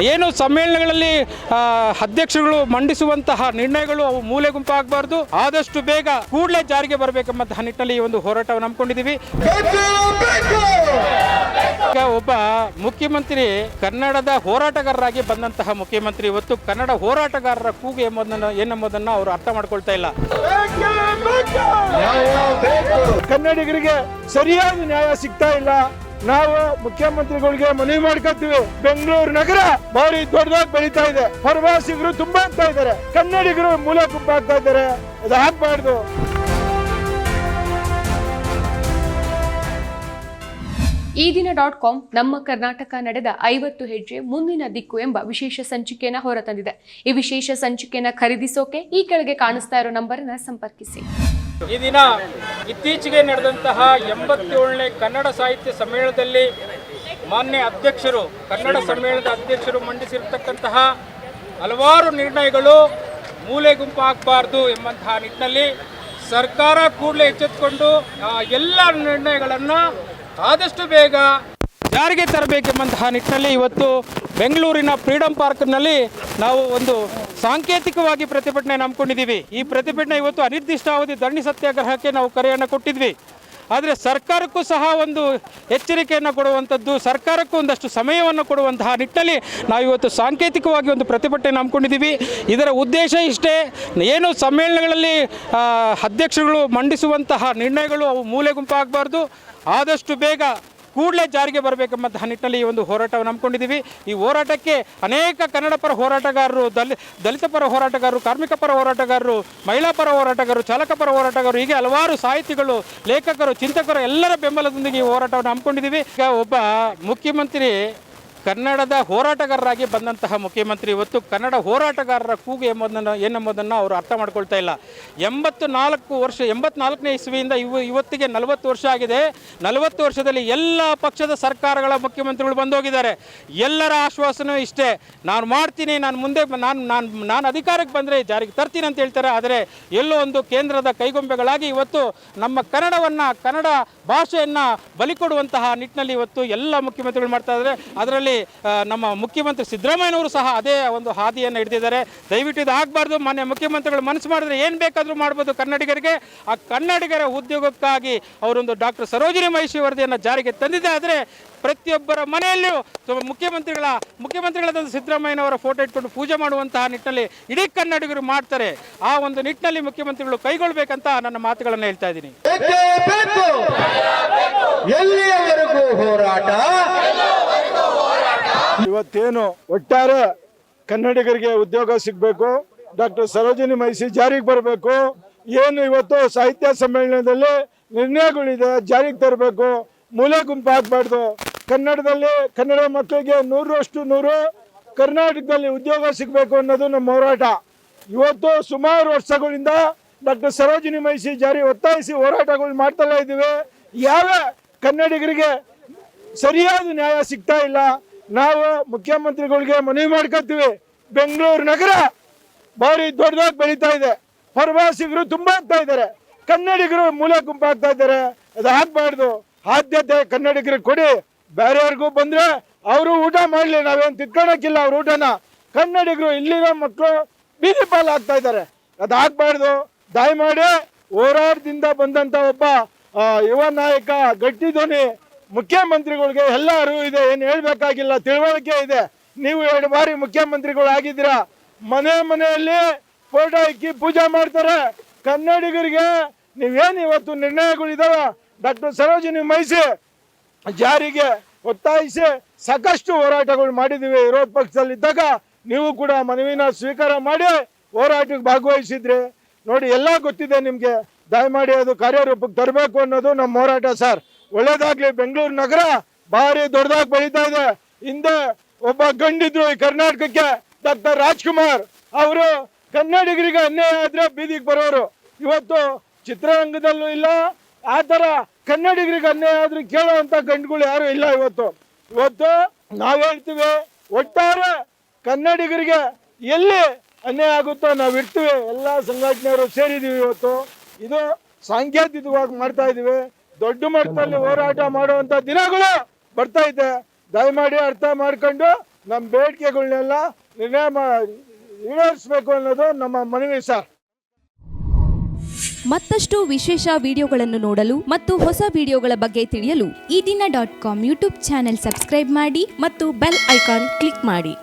ಏನು ಸಮ್ಮೇಳನಗಳಲ್ಲಿ ಅಧ್ಯಕ್ಷರುಗಳು ಮಂಡಿಸುವಂತಹ ನಿರ್ಣಯಗಳು ಅವು ಮೂಲೆ ಗುಂಪಾಗಬಾರ್ದು. ಆದಷ್ಟು ಬೇಗ ಕೂಡಲೇ ಜಾರಿಗೆ ಬರಬೇಕೆಂಬಂತಹ ನಿಟ್ಟಿನಲ್ಲಿ ಈ ಒಂದು ಹೋರಾಟವನ್ನು ಹಮ್ಮಿಕೊಂಡಿದ್ದೀವಿ. ಈಗ ಒಬ್ಬ ಮುಖ್ಯಮಂತ್ರಿ ಕನ್ನಡದ ಹೋರಾಟಗಾರರಾಗಿ ಬಂದಂತಹ ಮುಖ್ಯಮಂತ್ರಿ ಇವತ್ತು ಕನ್ನಡ ಹೋರಾಟಗಾರರ ಕೂಗು ಎಂಬುದನ್ನು, ಏನೆಂಬುದನ್ನು ಅವರು ಅರ್ಥ ಮಾಡ್ಕೊಳ್ತಾ ಇಲ್ಲ. ಕನ್ನಡಿಗರಿಗೆ ಸರಿಯಾದ ನ್ಯಾಯ ಸಿಗ್ತಾ ಇಲ್ಲ. ನಾವು ಮುಖ್ಯಮಂತ್ರಿಗಳಿಗೆ ಮನವಿ ಮಾಡ್ಕೊತೀವಿ ಬೆಂಗಳೂರು ನಗರ ಭಾರಿ ದೊಡ್ಡದಾಗಿ ಬೆಳೀತಾ ಇದೆ. ಪ್ರವಾಸಿಗರು ತುಂಬಾ ಆಗ್ತಾ ಇದ್ದಾರೆ. ಕನ್ನಡಿಗರು ಮೂಲ ಗುಂಪಾಗ್ತಾ ಇದ್ದಾರೆ. ಅದು ಆಗ್ಬಾರ್ದು. ಈ ದಿನ ಡಾಟ್ ಕಾಮ್ ನಮ್ಮ ಕರ್ನಾಟಕ ನಡೆದ ಐವತ್ತು ಹೆಜ್ಜೆ ಮುಂದಿನ ದಿಕ್ಕು ಎಂಬ ವಿಶೇಷ ಸಂಚಿಕೆಯನ್ನು ಹೊರತಂದಿದೆ. ಈ ವಿಶೇಷ ಸಂಚಿಕೆಯನ್ನು ಖರೀದಿಸೋಕೆ ಈ ಕೆಳಗೆ ಕಾಣಿಸ್ತಾ ಇರೋ ನಂಬರ್ನ ಸಂಪರ್ಕಿಸಿ. ಈ ದಿನ ಇತ್ತೀಚೆಗೆ ನಡೆದಂತಹ ಎಂಬತ್ತೇಳನೇ ಕನ್ನಡ ಸಾಹಿತ್ಯ ಸಮ್ಮೇಳನದಲ್ಲಿ ಮಾನ್ಯ ಅಧ್ಯಕ್ಷರು, ಕನ್ನಡ ಸಮ್ಮೇಳನದ ಅಧ್ಯಕ್ಷರು ಮಂಡಿಸಿರ್ತಕ್ಕಂತಹ ಹಲವಾರು ನಿರ್ಣಯಗಳು ಮೂಲೆ ಗುಂಪು ಎಂಬಂತಹ ನಿಟ್ಟಿನಲ್ಲಿ ಸರ್ಕಾರ ಕೂಡಲೇ ಎಚ್ಚೆತ್ತುಕೊಂಡು ಎಲ್ಲ ನಿರ್ಣಯಗಳನ್ನು ಆದಷ್ಟು ಬೇಗ ಜಾರಿಗೆ ತರಬೇಕೆಂಬಂತಹ ನಿಟ್ಟಿನಲ್ಲಿ ಇವತ್ತು ಬೆಂಗಳೂರಿನ ಫ್ರೀಡಂ ಪಾರ್ಕ್ನಲ್ಲಿ ನಾವು ಒಂದು ಸಾಂಕೇತಿಕವಾಗಿ ಪ್ರತಿಭಟನೆ ನಂಬ್ಕೊಂಡಿದ್ದೀವಿ. ಈ ಪ್ರತಿಭಟನೆ ಇವತ್ತು ಅನಿರ್ದಿಷ್ಟಾವಧಿ ಧರಣಿ ಸತ್ಯಾಗ್ರಹಕ್ಕೆ ನಾವು ಕರೆಯನ್ನು ಕೊಟ್ಟಿದ್ವಿ. ಆದರೆ ಸರ್ಕಾರಕ್ಕೂ ಸಹ ಒಂದು ಎಚ್ಚರಿಕೆಯನ್ನು ಕೊಡುವಂಥದ್ದು, ಸರ್ಕಾರಕ್ಕೂ ಒಂದಷ್ಟು ಸಮಯವನ್ನು ಕೊಡುವಂತಹ ನಿಟ್ಟಿನಲ್ಲಿ ನಾವು ಇವತ್ತು ಸಾಂಕೇತಿಕವಾಗಿ ಒಂದು ಪ್ರತಿಭಟನೆ ನಂಬ್ಕೊಂಡಿದ್ದೀವಿ. ಇದರ ಉದ್ದೇಶ ಇಷ್ಟೇ, ಏನು ಸಮ್ಮೇಳನಗಳಲ್ಲಿ ಅಧ್ಯಕ್ಷಗಳು ಮಂಡಿಸುವಂತಹ ನಿರ್ಣಯಗಳು ಅವು ಮೂಲೆ ಗುಂಪಾಗಬಾರ್ದು ಆದಷ್ಟು ಬೇಗ ಕೂಡಲೇ ಜಾರಿಗೆ ಬರಬೇಕೆಂಬಂತಹ ನಿಟ್ಟಿನಲ್ಲಿ ಈ ಒಂದು ಹೋರಾಟವನ್ನು ಹಮ್ಮಿಕೊಂಡಿದ್ದೀವಿ. ಈ ಹೋರಾಟಕ್ಕೆ ಅನೇಕ ಕನ್ನಡ ಪರ ಹೋರಾಟಗಾರರು, ದಲಿ, ದಲಿತ ಪರ ಹೋರಾಟಗಾರರು, ಕಾರ್ಮಿಕ ಪರ ಹೋರಾಟಗಾರರು, ಮಹಿಳಾ ಪರ ಹೋರಾಟಗಾರರು, ಚಾಲಕ ಪರ ಹೋರಾಟಗಾರರು, ಹೀಗೆ ಹಲವಾರು ಸಾಹಿತಿಗಳು, ಲೇಖಕರು, ಚಿಂತಕರು ಎಲ್ಲರ ಬೆಂಬಲದೊಂದಿಗೆ ಈ ಹೋರಾಟವನ್ನು ಹಮ್ಮಿಕೊಂಡಿದ್ದೀವಿ. ಈಗ ಒಬ್ಬ ಮುಖ್ಯಮಂತ್ರಿ ಕನ್ನಡದ ಹೋರಾಟಗಾರರಾಗಿ ಬಂದಂತಹ ಮುಖ್ಯಮಂತ್ರಿ ಇವತ್ತು ಕನ್ನಡ ಹೋರಾಟಗಾರರ ಕೂಗು ಎಂಬುದನ್ನು ಏನೆಂಬುದನ್ನು ಅವರು ಅರ್ಥ ಮಾಡ್ಕೊಳ್ತಾ ಇಲ್ಲ. ಎಂಬತ್ತು ನಾಲ್ಕು ವರ್ಷ ಎಂಬತ್ನಾಲ್ಕನೇ ಇಸ್ವಿಯಿಂದ ಇವು ಇವತ್ತಿಗೆ ನಲವತ್ತು ವರ್ಷ ಆಗಿದೆ. ನಲವತ್ತು ವರ್ಷದಲ್ಲಿ ಎಲ್ಲ ಪಕ್ಷದ ಸರ್ಕಾರಗಳ ಮುಖ್ಯಮಂತ್ರಿಗಳು ಬಂದೋಗಿದ್ದಾರೆ. ಎಲ್ಲರ ಆಶ್ವಾಸನೂ ಇಷ್ಟೇ. ನಾನು ಮಾಡ್ತೀನಿ, ನಾನು ಮುಂದೆ ನಾನು ನಾನು ನಾನು ಅಧಿಕಾರಕ್ಕೆ ಬಂದರೆ ಜಾರಿಗೆ ತರ್ತೀನಿ ಅಂತ ಹೇಳ್ತಾರೆ. ಆದರೆ ಎಲ್ಲೋ ಒಂದು ಕೇಂದ್ರದ ಕೈಗೊಂಬೆಗಳಾಗಿ ಇವತ್ತು ನಮ್ಮ ಕನ್ನಡವನ್ನು, ಕನ್ನಡ ಭಾಷೆಯನ್ನು ಬಲಿಕೊಡುವಂತಹ ನಿಟ್ಟಿನಲ್ಲಿ ಇವತ್ತು ಎಲ್ಲ ಮುಖ್ಯಮಂತ್ರಿಗಳು ಮಾಡ್ತಾ ಇದ್ದಾರೆ. ಅದರಲ್ಲಿ ನಮ್ಮ ಮುಖ್ಯಮಂತ್ರಿ ಸಿದ್ದರಾಮಯ್ಯನವರು ಸಹ ಅದೇ ಒಂದು ಹಾದಿಯನ್ನು ಹಿಡಿದಿದ್ದಾರೆ. ದಯವಿಟ್ಟು ಇದು ಆಗಬಾರ್ದು. ಮಾನ್ಯ ಮುಖ್ಯಮಂತ್ರಿಗಳು ಮನಸ್ಸು ಮಾಡಿದ್ರೆ ಏನು ಬೇಕಾದರೂ ಮಾಡ್ಬೋದು ಕನ್ನಡಿಗರಿಗೆ. ಆ ಕನ್ನಡಿಗರ ಉದ್ಯೋಗಕ್ಕಾಗಿ ಅವರೊಂದು ಡಾಕ್ಟರ್ ಸರೋಜಿನಿ ಮಹಿಷಿ ವರದಿಯನ್ನು ಜಾರಿಗೆ ತಂದಿದೆ ಆದರೆ ಪ್ರತಿಯೊಬ್ಬರ ಮನೆಯಲ್ಲಿಯೂ ಮುಖ್ಯಮಂತ್ರಿಗಳ ಮುಖ್ಯಮಂತ್ರಿಗಳಾದ ಸಿದ್ದರಾಮಯ್ಯನವರ ಫೋಟೋ ಇಟ್ಕೊಂಡು ಪೂಜೆ ಮಾಡುವಂತಹ ನಿಟ್ಟಿನಲ್ಲಿ ಇಡೀ ಕನ್ನಡಿಗರು ಮಾಡ್ತಾರೆ. ಆ ಒಂದು ನಿಟ್ಟಿನಲ್ಲಿ ಮುಖ್ಯಮಂತ್ರಿಗಳು ಕೈಗೊಳ್ಬೇಕಂತ ನನ್ನ ಮಾತುಗಳನ್ನು ಹೇಳ್ತಾ ಇದ್ದೀನಿ. ಎಲ್ಲಿಯವರೆಗೂ ಹೋರಾಟ? ಇವತ್ತೇನು ಒಟ್ಟಾರೆ ಕನ್ನಡಿಗರಿಗೆ ಉದ್ಯೋಗ ಸಿಗಬೇಕು, ಡಾಕ್ಟರ್ ಸರೋಜಿನಿ ಮೈಸಿ ಜಾರಿಗೆ ಬರಬೇಕು, ಏನು ಇವತ್ತು ಸಾಹಿತ್ಯ ಸಮ್ಮೇಳನದಲ್ಲಿ ನಿರ್ಣಯಗಳಿದೆ, ಜಾರಿಗೆ ತರಬೇಕು, ಮೂಲೆ ಗುಂಪು ಆಗಬಾರ್ದು. ಕನ್ನಡದಲ್ಲಿ ಕನ್ನಡ ಮಕ್ಕಳಿಗೆ ನೂರರಷ್ಟು ನೂರು ಕರ್ನಾಟಕದಲ್ಲಿ ಉದ್ಯೋಗ ಸಿಗಬೇಕು ಅನ್ನೋದು ನಮ್ಮ ಹೋರಾಟ. ಇವತ್ತು ಸುಮಾರು ವರ್ಷಗಳಿಂದ ಡಾಕ್ಟರ್ ಸರೋಜಿನಿ ಮೈಸಿ ಜಾರಿ ಒತ್ತಾಯಿಸಿ ಹೋರಾಟಗಳು ಮಾಡ್ತಲೇ ಇದ್ದೀವಿ. ಯಾವ ಕನ್ನಡಿಗರಿಗೆ ಸರಿಯಾದ ನ್ಯಾಯ ಸಿಗ್ತಾ ಇಲ್ಲ ನಾವು ಮುಖ್ಯಮಂತ್ರಿಗಳಿಗೆ ಮನವಿ ಮಾಡ್ಕೊತೀವಿ. ಬೆಂಗಳೂರು ನಗರ ಭಾರಿ ದೊಡ್ಡದಾಗಿ ಬೆಳೀತಾ ಇದೆ. ಪ್ರವಾಸಿಗರು ತುಂಬಾ ಆಗ್ತಾ ಇದ್ದಾರೆ. ಕನ್ನಡಿಗರು ಮೂಲ ಗುಂಪಾಗ್ತಾ ಇದ್ದಾರೆ. ಅದು ಆಗ್ಬಾರ್ದು. ಆದ್ಯತೆ ಕನ್ನಡಿಗರಿಗೆ ಕೊಡಿ. ಬೇರೆಯವ್ರಿಗೂ ಬಂದ್ರೆ ಅವರು ಊಟ ಮಾಡಲಿ, ನಾವೇನು ತಿತ್ಕೊಳಕ್ಕಿಲ್ಲ ಅವ್ರ ಊಟನ. ಕನ್ನಡಿಗರು ಇಲ್ಲಿರೋ ಮಕ್ಕಳು ಬೀದಿ ಪಾಲ್ ಆಗ್ತಾ ಇದ್ದಾರೆ. ಅದು ಆಗ್ಬಾರ್ದು. ದಯಮಾಡಿ ಹೋರಾಟದಿಂದ ಬಂದಂತ ಒಬ್ಬ ಯುವ ನಾಯಕ, ಗಟ್ಟಿ ಧ್ವನಿ. ಮುಖ್ಯಮಂತ್ರಿಗಳಿಗೆ ಎಲ್ಲರೂ ಇದೆ, ಏನು ಹೇಳ್ಬೇಕಾಗಿಲ್ಲ, ತಿಳುವಳಿಕೆ ಇದೆ. ನೀವು ಎರಡು ಬಾರಿ ಮುಖ್ಯಮಂತ್ರಿಗಳು ಮನೆ ಮನೆಯಲ್ಲಿ ಫೋಟೋ ಇಕ್ಕಿ ಪೂಜೆ ಮಾಡ್ತಾರೆ. ಕನ್ನಡಿಗರಿಗೆ ನೀವೇನು ಇವತ್ತು ನಿರ್ಣಯಗಳಿದಾವೆ? ಡಾಕ್ಟರ್ ಸರೋಜಿನಿ ಮೈಸಿ ಜಾರಿಗೆ ಒತ್ತಾಯಿಸಿ ಸಾಕಷ್ಟು ಹೋರಾಟಗಳು ಮಾಡಿದ್ದೀವಿ. ವಿರೋಧ ಪಕ್ಷದಲ್ಲಿದ್ದಾಗ ನೀವು ಕೂಡ ಮನವಿನ ಸ್ವೀಕಾರ ಮಾಡಿ ಹೋರಾಟಕ್ಕೆ ಭಾಗವಹಿಸಿದ್ರಿ. ನೋಡಿ, ಎಲ್ಲ ಗೊತ್ತಿದೆ ನಿಮಗೆ. ದಯಮಾಡಿ ಅದು ಕಾರ್ಯರೂಪಕ್ಕೆ ತರಬೇಕು ಅನ್ನೋದು ನಮ್ಮ ಹೋರಾಟ, ಸರ್. ಒಳ್ಳೇದಾಗ್ಲಿ, ಬೆಂಗಳೂರು ನಗರ ಭಾರಿ ದೊಡ್ಡದಾಗಿ ಬೆಳೀತಾ ಇದೆ. ಹಿಂದೆ ಒಬ್ಬ ಗಂಡಿದ್ರು ಈ ಕರ್ನಾಟಕಕ್ಕೆ, ಡಾಕ್ಟರ್ ರಾಜ್ಕುಮಾರ್ ಅವರು ಕನ್ನಡಿಗರಿಗೆ ಅನ್ಯಾಯ ಆದ್ರೆ ಬೀದಿಗೆ ಬರೋರು. ಇವತ್ತು ಚಿತ್ರರಂಗದಲ್ಲೂ ಇಲ್ಲ, ಆ ಥರ ಕನ್ನಡಿಗರಿಗೆ ಅನ್ಯಾಯ ಆದ್ರೆ ಕೇಳುವಂತ ಗಂಡುಗಳು ಯಾರು ಇಲ್ಲ ಇವತ್ತು. ಇವತ್ತು ನಾವು ಹೇಳ್ತೀವಿ, ಒಟ್ಟಾರೆ ಕನ್ನಡಿಗರಿಗೆ ಎಲ್ಲಿ ಅನ್ಯಾಯ ಆಗುತ್ತೋ ನಾವು ಇರ್ತೀವಿ. ಎಲ್ಲ ಸಂಘಟನೆಯವರು ಸೇರಿದೀವಿ ಇವತ್ತು. ಇದು ಸಾಂಕೇತಿಕವಾಗಿ ಮಾಡ್ತಾ ಇದೀವಿ. ದೊಡ್ಡ ಮಟ್ಟದಲ್ಲಿ ಹೋರಾಟ ಮಾಡುವಂತ ದಿನಗಳು ಬರ್ತಾ ಇದೆ. ದಯಮಾಡಿ ಅರ್ಥ ಮಾಡ್ಕೊಂಡು ನಮ್ಮ ಬೇಡಿಕೆಗಳನ್ನೆಲ್ಲ ನಿರ್ಣಯ ಈಡೇರಿಸಬೇಕು ಅನ್ನೋದು ನಮ್ಮ ಮನವಿ ಸರ್. ಮತ್ತಷ್ಟು ವಿಶೇಷ ವಿಡಿಯೋಗಳನ್ನು ನೋಡಲು ಮತ್ತು ಹೊಸ ವಿಡಿಯೋಗಳ ಬಗ್ಗೆ ತಿಳಿಯಲು ಈ ದಿನ dot com YouTube channel subscribe ಮಾಡಿ ಮತ್ತು ಬೆಲ್ ಐಕಾನ್ ಕ್ಲಿಕ್ ಮಾಡಿ.